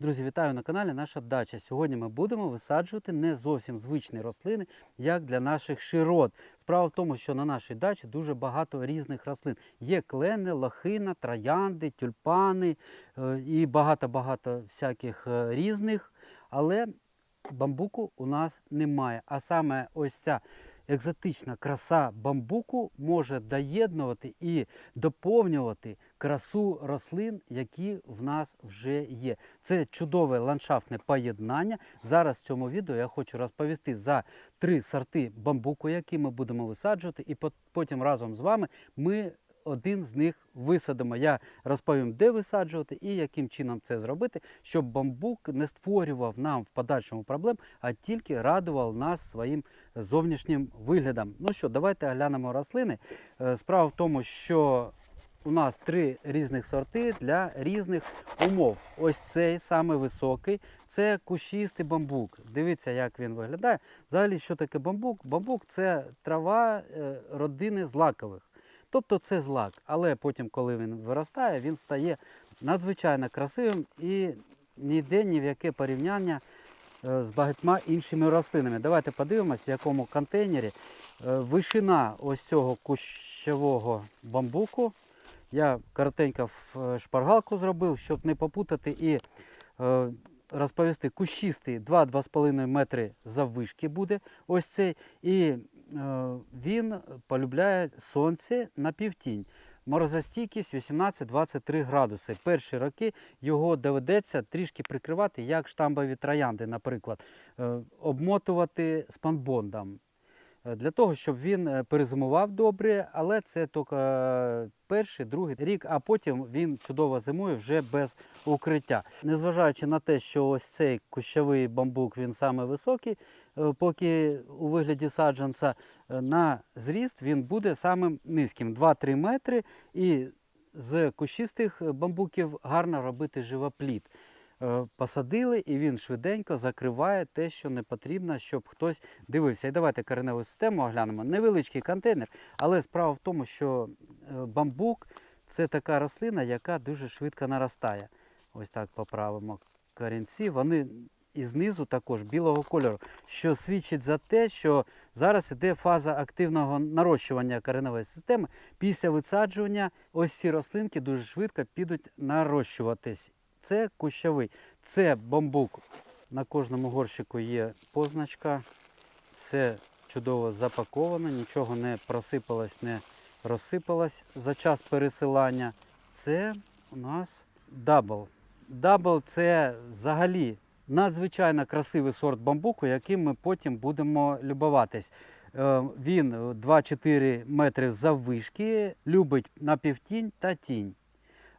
Друзі, вітаю на каналі Наша Дача. Сьогодні ми будемо висаджувати не зовсім звичні рослини, як для наших широт. Справа в тому, що на нашій дачі дуже багато різних рослин. Є клени, лохина, троянди, тюльпани е, і багато-багато всяких е, різних. Але бамбуку у нас немає. А саме ось ця екзотична краса бамбуку може доєднувати і доповнювати красу рослин, які в нас вже є. Це чудове ландшафтне поєднання. Зараз в цьому відео я хочу розповісти за три сорти бамбуку, які ми будемо висаджувати, і пот- потім разом з вами ми один з них висадимо. Я розповім, де висаджувати і яким чином це зробити, щоб бамбук не створював нам в подальшому проблем, а тільки радував нас своїм зовнішнім виглядом. Ну що, давайте оглянемо рослини. Е, Справа в тому, що у нас три різних сорти для різних умов. Ось цей саме високий, це кущистий бамбук. Дивіться, як він виглядає. Взагалі, що таке бамбук? Бамбук це трава е, родини злакових. Тобто це злак, але потім, коли він виростає, він стає надзвичайно красивим і ніде ні в яке порівняння е, з багатьма іншими рослинами. Давайте подивимось, в якому контейнері е, вишина ось цього кущового бамбуку. Я коротенько в е, шпаргалку зробив, щоб не попутати і е, розповісти, кущистий 2-2,5 метри заввишки буде ось цей. І е, він полюбляє сонце на півтінь. Морозостійкість 18-23 градуси. Перші роки його доведеться трішки прикривати, як штамбові троянди, наприклад, обмотувати спанбондом. Е, Для того, щоб він е, перезимував добре, але це тільки е, перший, другий рік, а потім він чудово зимує вже без укриття. Незважаючи на те, що ось цей кущовий бамбук він саме високий, поки у вигляді саджанця, на зріст він буде самим низьким 2-3 метри. І з кущистих бамбуків гарно робити живопліт. Е, Посадили, і він швиденько закриває те, що не потрібно, щоб хтось дивився. І давайте кореневу систему оглянемо. Невеличкий контейнер, але справа в тому, що е, бамбук це така рослина, яка дуже швидко наростає. Ось так поправимо корінці. Вони і знизу також білого кольору, що свідчить за те, що зараз іде фаза активного нарощування кореневої системи. Після висаджування ось ці рослинки дуже швидко підуть нарощуватись. Це кущовий, це бамбук. На кожному горщику є позначка. Все чудово запаковано, нічого не просипалось, не розсипалось за час пересилання. Це у нас дабл. Дабл це взагалі надзвичайно красивий сорт бамбуку, яким ми потім будемо любуватись. Е, Він 2-4 метри заввишки, любить напівтінь та тінь.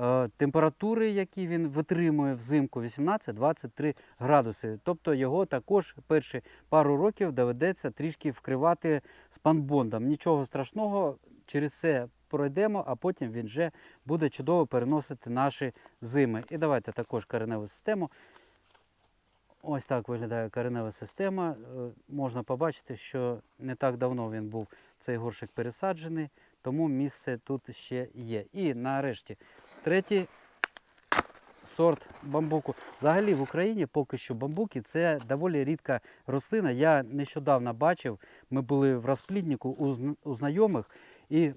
Е, Температури, які він витримує взимку 18-23 градуси. Тобто його також перші пару років доведеться трішки вкривати спанбондом. Нічого страшного, через це пройдемо, а потім він вже буде чудово переносити наші зими. І давайте також кореневу систему. Ось так виглядає коренева система. Е, Можна побачити, що не так давно він був цей горшик пересаджений, тому місце тут ще є. І нарешті третій сорт бамбуку. Взагалі в Україні поки що бамбуки це доволі рідка рослина. Я нещодавно бачив, ми були в розпліднику у, знайомих, і е,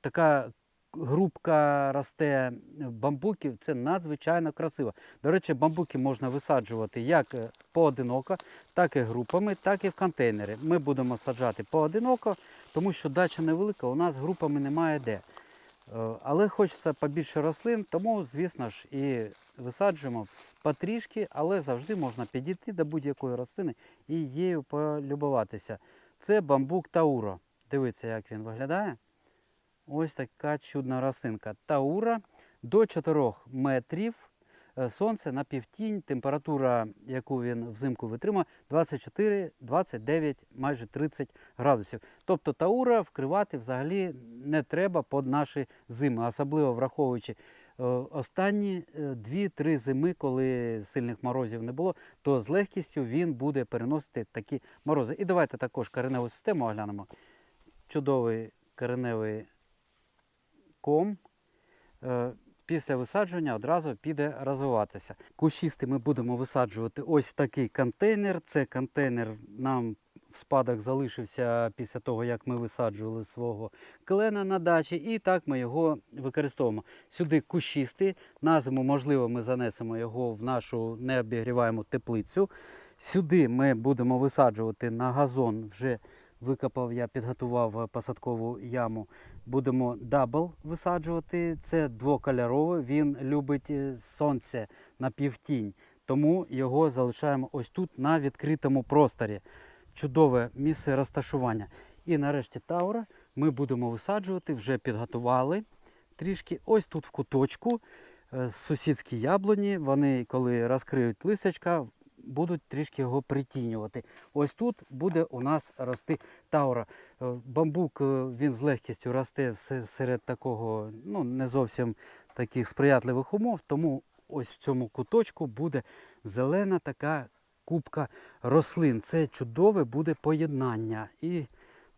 така групка росте бамбуків, це надзвичайно красиво. До речі, бамбуки можна висаджувати як е, поодиноко, так і групами, так і в контейнери. Ми будемо саджати поодиноко, тому що дача невелика, у нас групами немає де. Е, Але хочеться побільше рослин, тому, звісно ж, і висаджуємо потрішки, але завжди можна підійти до будь-якої рослини і її полюбуватися. Це бамбук Тауро. Дивіться, як він виглядає. Ось така чудна рослинка. Таура до 4 метрів. Е, Сонце на півтінь, температура, яку він взимку витримує, 24, 29, майже 30 градусів. Тобто таура вкривати взагалі не треба під наші зими, особливо враховуючи е, останні 2-3 зими, коли сильних морозів не було, то з легкістю він буде переносити такі морози. І давайте також кореневу систему оглянемо. Чудовий кореневий ком. Е, після висадження одразу піде розвиватися. Кущисти ми будемо висаджувати ось в такий контейнер. Це контейнер нам в спадок залишився після того, як ми висаджували свого клена на дачі, і так ми його використовуємо. Сюди кущисти. На зиму, можливо, ми занесемо його в нашу необігріваєму теплицю. Сюди ми будемо висаджувати на газон. Вже викопав, я підготував посадкову яму. Будемо дабл висаджувати. Це двокольоровий. Він любить е, сонце на півтінь. Тому його залишаємо ось тут на відкритому просторі. Чудове місце розташування. І нарешті Таура ми будемо висаджувати, вже підготували трішки. Ось тут в куточку е, сусідські яблуні. Вони, коли розкриють листячка, будуть трішки його притінювати. Ось тут буде у нас рости Таура. Е, Бамбук е, він з легкістю росте серед такого, ну не зовсім таких сприятливих умов. Тому ось в цьому куточку буде зелена така кубка рослин. Це чудове буде поєднання. І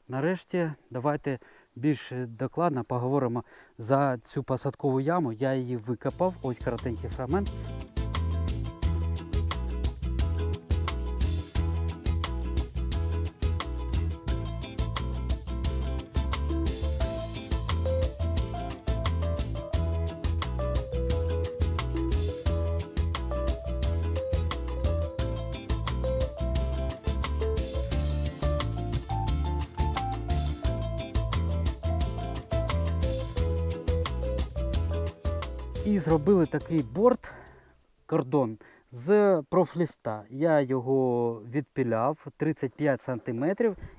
нарешті давайте більш докладно поговоримо за цю посадкову яму. Я її викопав. Ось коротенький фрагмент. І зробили такий борт, кордон з профліста. Я його відпіляв 35 см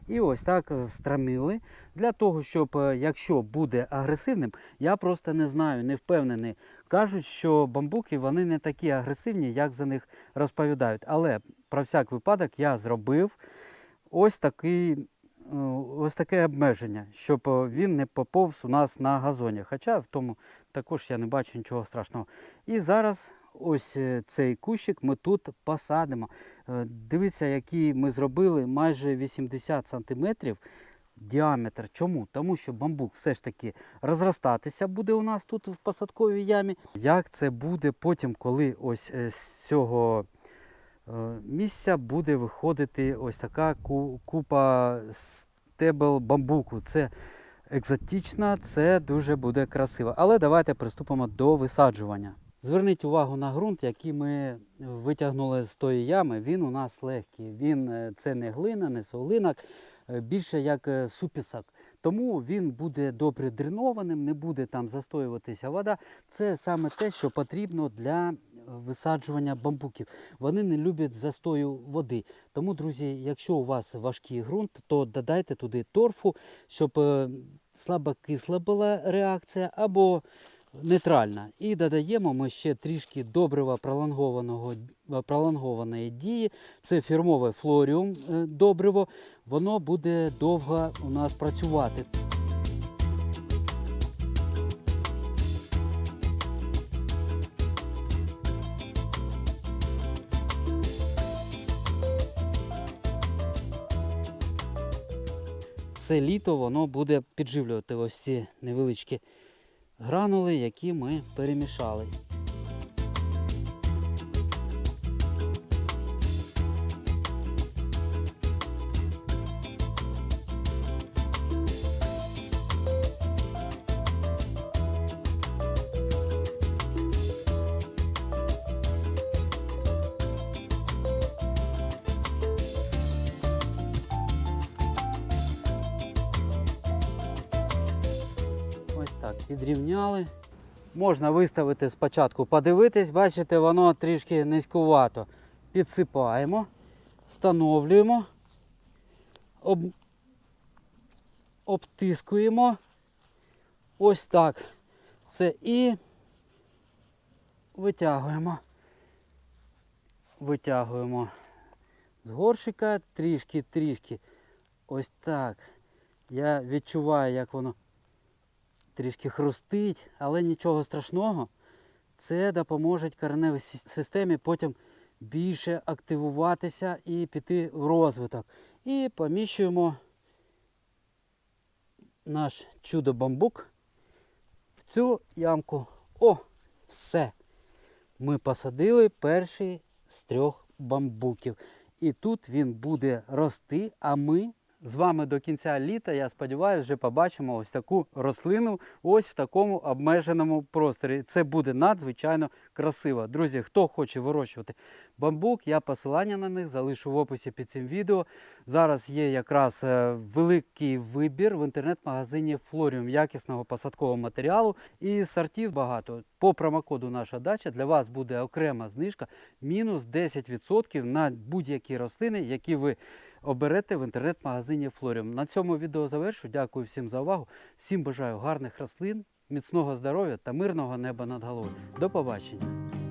і ось так е. Для того, щоб е, якщо буде агресивним, я просто не знаю, не впевнений. Кажуть, що бамбуки вони не такі агресивні, як за них розповідають. Але про всяк випадок я зробив ось такий. Е, Ось таке обмеження, щоб е, він не поповз у нас на газоні. Хоча в тому також я не бачу нічого страшного. І зараз ось е, цей кущик ми тут посадимо. Дивіться, який ми зробили майже 80 см діаметр. Чому? Тому що бамбук все ж таки розростатися буде у нас тут в посадковій ямі. Як це буде потім, коли ось з цього місця буде виходити ось така купа стебел бамбуку. Це екзотично, це дуже буде красиво. Але давайте приступимо до висаджування. Зверніть увагу на ґрунт, який ми витягнули з тої ями. Він у нас легкий. Він е, це не глина, не соглинок, е, більше як е, супісок. Тому він буде добре дренованим, не буде там застоюватися вода. Це саме те, що потрібно для е, висаджування бамбуків. Вони не люблять застою води. Тому, друзі, якщо у вас важкий ґрунт, то додайте туди торфу, щоб е, слабокисла була реакція або нейтральна. І додаємо ми ще трішки добрива пролонгованого, пролонгованої дії. Це фірмове флоріум е, добриво. Воно буде довго у нас працювати. Це літо воно буде підживлювати ось ці невеличкі гранули, які ми перемішали. Так, підрівняли. Можна виставити спочатку, подивитись, бачите, воно трішки низькувато. Підсипаємо, встановлюємо, об... обтискуємо. Ось так. Все і витягуємо. Витягуємо з горщика трішки-трішки. Ось так. Я відчуваю, як воно трішки хрустить, але нічого страшного. Це допоможе кореневій системі потім більше активуватися і піти в розвиток. І поміщуємо наш чудо-бамбук в цю ямку. О, Все. Ми посадили перший з трьох бамбуків. І тут він буде рости, а ми з вами до кінця літа, я сподіваюся, вже побачимо ось таку рослину ось в такому обмеженому просторі. Це буде надзвичайно красиво. Друзі, хто хоче вирощувати бамбук, я посилання на них залишу в описі під цим відео. Зараз є якраз е, великий вибір в інтернет-магазині Флоріум якісного посадкового матеріалу і сортів багато. По промокоду наша дача для вас буде окрема знижка мінус 10% на будь-які рослини, які ви оберете в інтернет-магазині Флоріум. На цьому відео завершу. Дякую всім за увагу. Всім бажаю гарних рослин, міцного здоров'я та мирного неба над головою. До побачення!